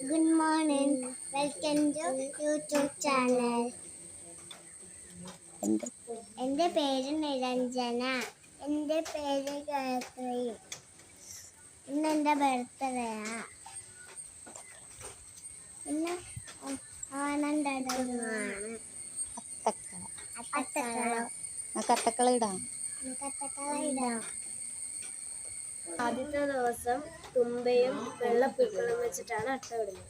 Good morning welcome to YouTube channel എന്റെ പേര് നിരഞ്ജന. എന്റെ പേര് ഗായത്രി. ഇന്ന് എന്റെ ബർത്ത്ഡേയാ ഇന്ന് ആനന്ദമാണ് അത്തക്കള ഇടാം. ആദ്യത്തെ ദിവസം തുമ്പയും വെള്ളപ്പൂക്കളും വെച്ചിട്ടാണ് അട്ട ഇടുന്നത്.